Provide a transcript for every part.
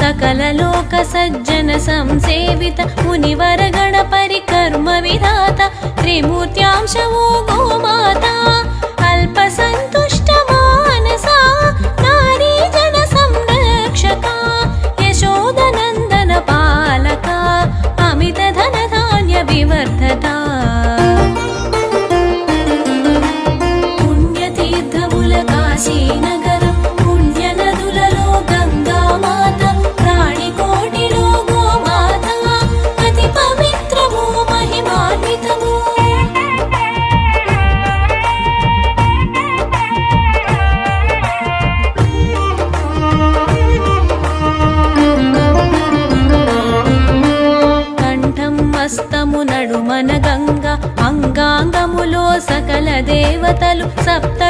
सकललोक सज्जन संसेवित मुनिवरगण परिकर्म विधात त्रिमूर्त्यांशवो गोमाता మన గంగ అంగాంగములో సకల దేవతలు సప్త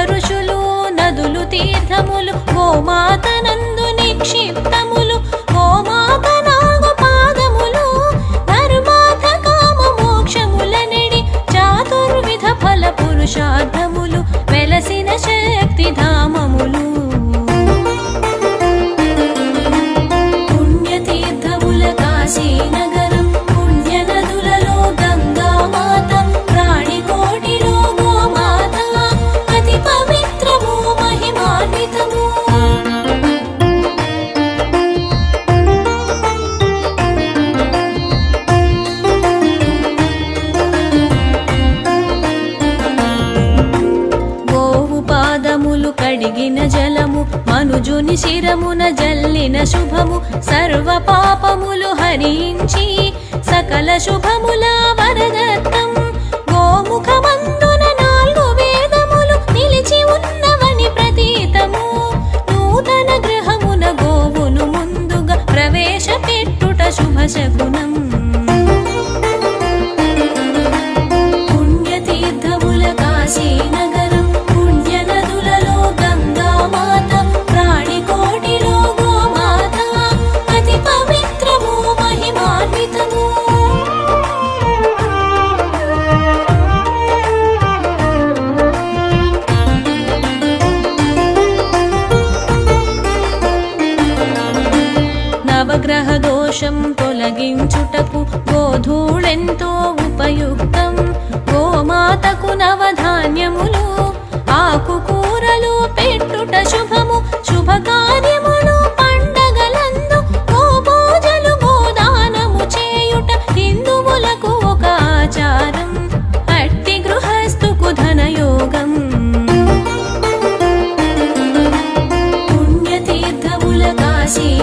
మనుజుని శిరమున జల్లిన శుభము సర్వ పాపములు హరించి సకల శుభముల వరదత్తం. గోముఖమందున నాలుగు వేదములు నిలిచి ఉన్నవని ప్రతీతము. నూతన గృహమున గోవును ముందుగా ప్రవేశపెట్టుట శుభ శకునం దోషం తొలగించుటకు గోధూళెంతో ఉపయుక్తం. గోమాతకు నవధాన్యములు ఆకుకూరలు పెట్టుట శుభము. శుభకార్యములు పండగలందు గోపూజలు గోదానము చేయుట హిందువులకు ఒక ఆచారం. అట్టి గృహస్థుకు ధనయోగం. పుణ్యతీర్థముల కాశీ